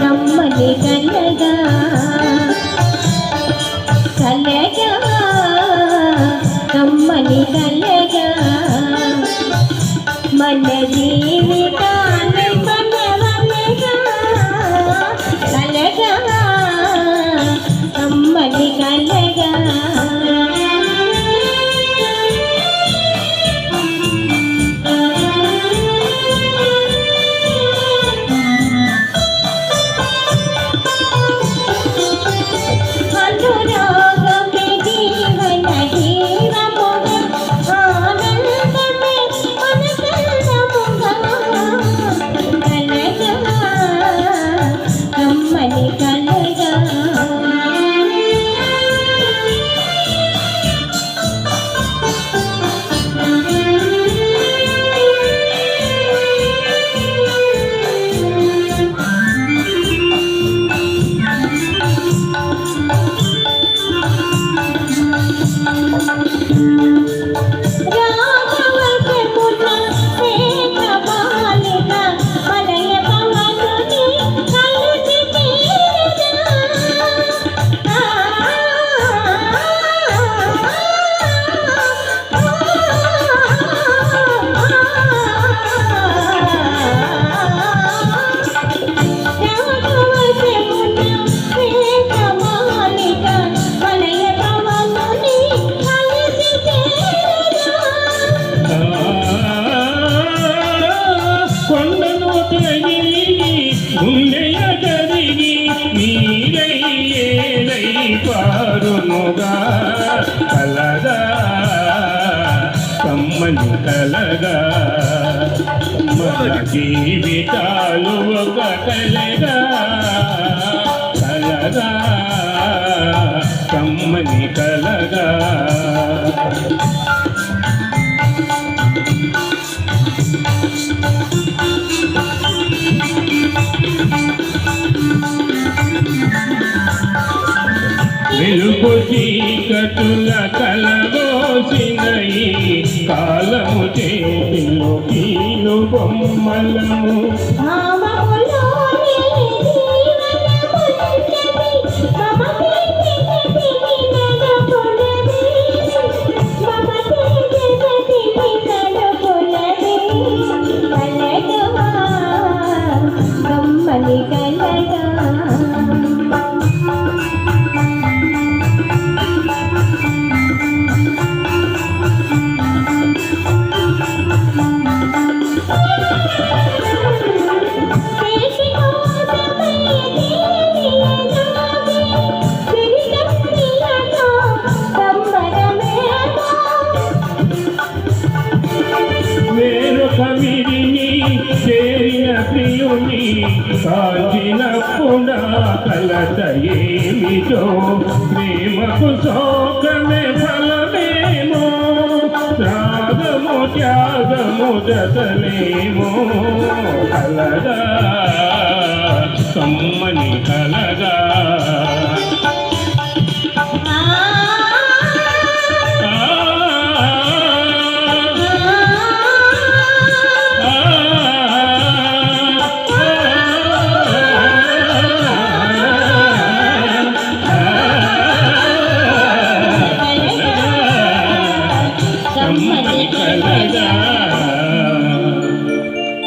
కమ్మని కలగా కొండను గుండెయ కరిగి నీరై ఏలై కలగా కమ్మని కలగా మన జీవితాలు ఒక కలగా కలగా కమ్మని కలగా వెలుగు చీకటుల కలబోసిన ఈ కాలము చేతిలో కీలు బొమ్మలము కలగా ప్రియుని కాచినప్పుడా కలత ఏమిటో ప్రేమకు శోకమే ఫలమేమో రాగము త్యాగము జతలేమో కలదా.